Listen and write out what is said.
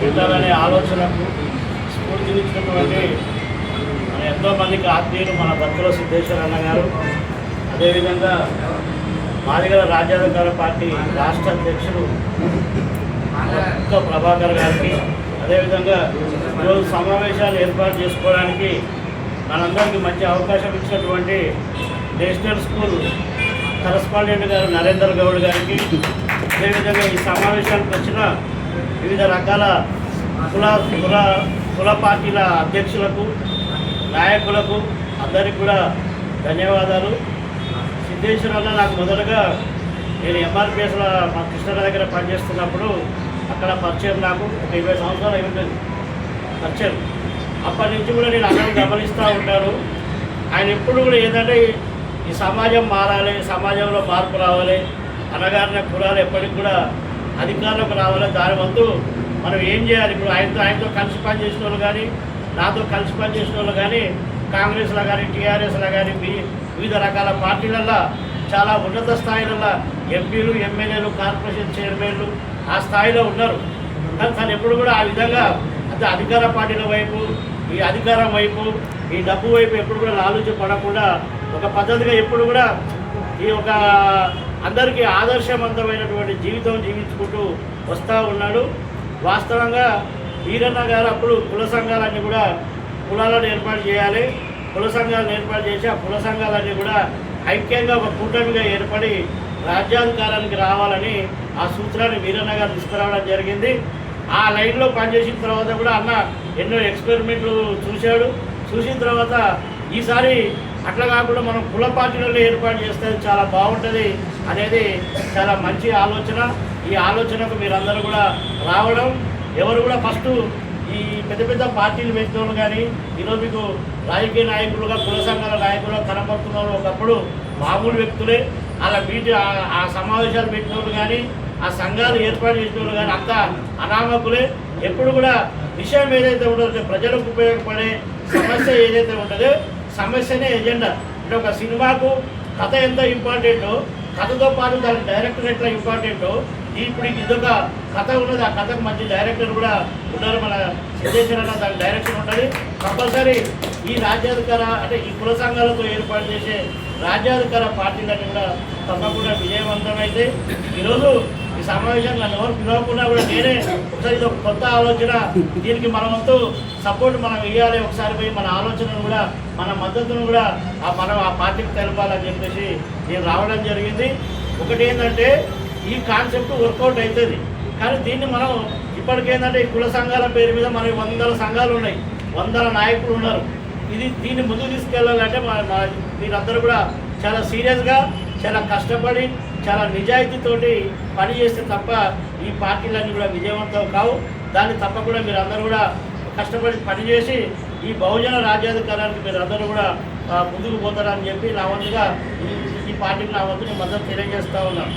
పెట్టాలనే ఆలోచనకు స్ఫూర్తినిచ్చినటువంటి మన ఎంతోమందికి ఆత్మీయులు మన భక్తుల సిద్ధేశ్వర అన్న గారు. అదేవిధంగా మాదిగల రాజ్యాధికార పార్టీ రాష్ట్ర అధ్యక్షుడు ఒక్క ప్రభాకర్ గారికి అదేవిధంగా ఈరోజు సమావేశాలు ఏర్పాటు చేసుకోవడానికి మనందరికీ మంచి అవకాశం ఇచ్చినటువంటి నేషనల్ స్కూల్ కరస్పాండెంట్ గారు నరేందర్ గౌడ్ గారికి అదేవిధంగా ఈ సమావేశానికి వచ్చిన వివిధ రకాల కుల కుల కుల పార్టీల అధ్యక్షులకు నాయకులకు అందరికీ కూడా ధన్యవాదాలు. సిద్ధేశ్వరంలో నాకు మొదటగా నేను ఎంఆర్పిఎస్లో మా కృష్ణ దగ్గర పనిచేస్తున్నప్పుడు అక్కడ పరిచయం నాకు ఒక ఇరవై సంవత్సరాలు అయి ఉంటుంది. పరిచయం. అప్పటి నుంచి కూడా నేను అందరం గమనిస్తూ ఉంటాను. ఆయన ఎప్పుడు కూడా ఏంటంటే ఈ సమాజం మారాలి సమాజంలో మార్పు రావాలి అనగారిన కులాలు ఎప్పటికి కూడా అధికారంలోకి రావాలో దాని వంతు మనం ఏం చేయాలి? ఇప్పుడు ఆయనతో ఆయనతో కలిసి పనిచేసిన వాళ్ళు కానీ నాతో కలిసి పనిచేసిన వాళ్ళు కానీ కాంగ్రెస్లో కానీ టీఆర్ఎస్లో కానీ వివిధ రకాల పార్టీలల్లో చాలా ఉన్నత స్థాయిలలో ఎంపీలు ఎమ్మెల్యేలు కార్పొరేషన్ చైర్మన్లు ఆ స్థాయిలో ఉన్నారు. కానీ తను ఎప్పుడు కూడా ఆ విధంగా అంటే అధికార పార్టీల వైపు ఈ అధికారం వైపు ఈ డబ్బు వైపు ఎప్పుడు కూడా ఆలోచన పడకుండా ఒక పద్ధతిగా ఎప్పుడు కూడా ఈ ఒక అందరికీ ఆదర్శవంతమైనటువంటి జీవితం జీవించుకుంటూ వస్తూ ఉన్నాడు. వాస్తవంగా వీరన్న గారు అప్పుడు కుల సంఘాలన్నీ కూడా కులాలను ఏర్పాటు చేయాలి. కుల సంఘాలను ఏర్పాటు చేసి ఆ కుల సంఘాలన్నీ కూడా ఐక్యంగా ఒక కూటమిగా ఏర్పడి రాజ్యాధికారానికి రావాలని ఆ సూత్రాన్ని వీరన్న గారు తీసుకురావడం జరిగింది. ఆ లైన్లో పనిచేసిన తర్వాత కూడా అన్న ఎన్నో ఎక్స్పెరిమెంట్లు చూశాడు. చూసిన తర్వాత ఈసారి అట్లా కాకుండా మనం కుల పార్టీలలో ఏర్పాటు చేస్తే చాలా బాగుంటుంది అనేది చాలా మంచి ఆలోచన. ఈ ఆలోచనకు మీరందరూ కూడా రావడం. ఎవరు కూడా ఫస్ట్ ఈ పెద్ద పెద్ద పార్టీలు పెట్టిన కానీ ఈరోజు మీకు రాజకీయ నాయకులుగా కుల సంఘాల నాయకులుగా కనపడుతున్నారు ఒకప్పుడు మామూలు వ్యక్తులే. అలా మీటి ఆ- సమావేశాలు పెట్టినోళ్ళు కానీ ఆ సంఘాలు ఏర్పాటు చేసిన వాళ్ళు కానీ అంతా అనామకులే. ఎప్పుడు కూడా విషయం ఏదైతే ఉంటుందో ప్రజలకు ఉపయోగపడే సమస్య ఏదైతే ఉంటుందో సమస్యనే ఎజెండా అంటే ఒక సినిమాకు కథ ఎంత ఇంపార్టెంటో కథతో పాటు దాని డైరెక్టర్ ఎట్లా ఇంపార్టెంటో ఇప్పుడు ఇదొక కథ ఉన్నది ఆ కథకు మంచి డైరెక్టర్ కూడా ఉన్నారు మన సిద్ధేశ్వరన్న దాని డైరెక్టర్ ఉంటుంది. కంపల్సరీ ఈ రాజ్యాధికార అంటే ఈ కుల సంఘాలతో ఏర్పాటు చేసే రాజ్యాధికార పార్టీలన్నీ కూడా తప్పకుండా విజయవంతమైతే. ఈరోజు ఈ నన్ను ఎవరు పిలవకుండా కూడా నేనే ఒకసారి ఇది ఒక కొత్త ఆలోచన. దీనికి మన సపోర్ట్ మనం ఇవ్వాలి ఒకసారి పోయి మన ఆలోచనను కూడా మన మద్దతును కూడా ఆ మనం ఆ పార్టీకి తెలపాలని చెప్పేసి నేను రావడం జరిగింది. ఒకటి ఏంటంటే ఈ కాన్సెప్ట్ వర్కౌట్ అవుతుంది. కానీ దీన్ని మనం ఇప్పటికేంటంటే ఈ కుల సంఘాల పేరు మీద మనకి వందల సంఘాలు ఉన్నాయి. వందల నాయకులు ఉన్నారు. ఇది దీన్ని ముందుకు తీసుకెళ్ళాలంటే మన మీరందరూ కూడా చాలా సీరియస్గా చాలా కష్టపడి చాలా నిజాయితీతోటి పని చేస్తే తప్ప ఈ పార్టీలన్నీ కూడా విజయవంతం కావు. దాన్ని తప్పకుండా మీరు అందరూ కూడా కష్టపడి పనిచేసి ఈ బహుజన రాజ్యాధికారానికి మీరు అందరూ కూడా ముందుకు పోతారని చెప్పి నా వంతుగా ఈ పార్టీకి నా వంతు మద్దతు తెలియజేస్తూ ఉన్నాను